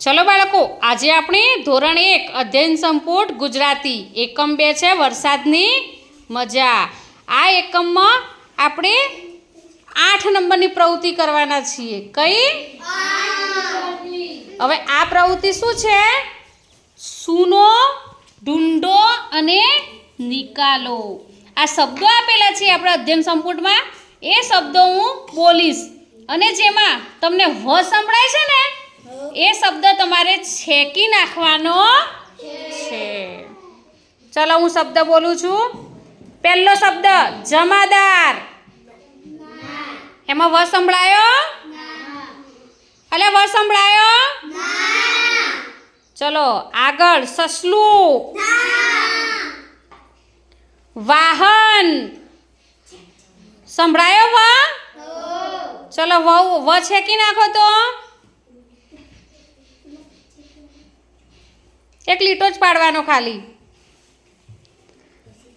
ચલો બાળકો, આજે આપણે ધોરણ એક, અધ્યયન સંપુટ ગુજરાતી. એકમ બે છે, વરસાદની મજા. આ એકમમાં આપણે આઠ નંબરની પ્રવૃત્તિ કરવાના છીએ. કઈ? હવે આ પ્રવૃત્તિ શું છે? સૂનો, ઢૂંઢો અને નિકાલો. આ શબ્દો આપેલા છે આપણા અધ્યયન સંપુટમાં એ શબ્દો હું બોલીશ. અને જેમાં તમને વ સંભળાય છે ને એ શબ્દ તમારે છેકી નાખવાનો છે. ચલો હું શબ્દ બોલું છું. પહેલો શબ્દ જમાદાર. એમાં વ સંભળાયો? અલે વ સંભળાયો? ચલો આગળ સસલું. વાહન. સંભળાયો વ. ચલો વ વ છેકી નાખો તો. એક લીટો જ પાડવાનો ખાલી.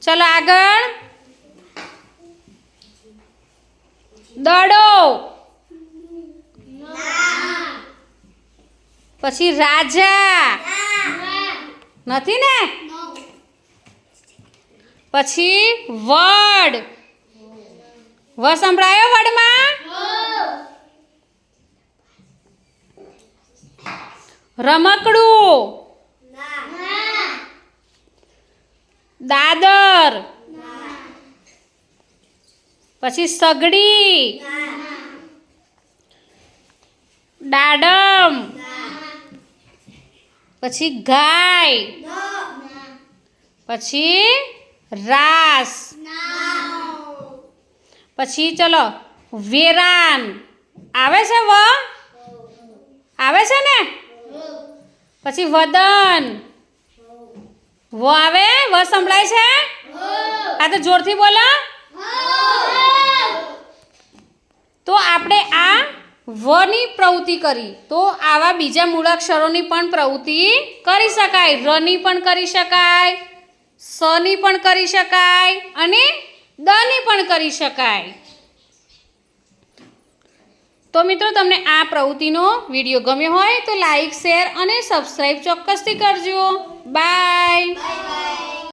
ચલો આગળ. દડો. પછી રાજા. નથી ને? પછી વડ. વ સંભળાયો વડમાં? રમકડું. દાદર. પછી સગડી. દાડમ. પછી ગાય. પછી રાસ. પછી ચલો, વેરાન. આવે છે વ? આવે છે ને? પછી વદન. વ આવે? વ સંભળાય છે? આ તો જોરથી બોલો. તો આપણે આ વની પ્રવૃત્તિ કરી. તો આવા બીજા મૂળાક્ષરોની પણ પ્રવૃત્તિ કરી શકાય. રની પણ કરી શકાય, સની પણ કરી શકાય અને દની પણ કરી શકાય. તો મિત્રો, તમને આ પ્રવૃત્તિનો વીડિયો ગમ્યો હોય તો લાઈક, શેર અને સબસ્ક્રાઈબ ચોક્કસથી કરજો. Bye. Bye. Bye.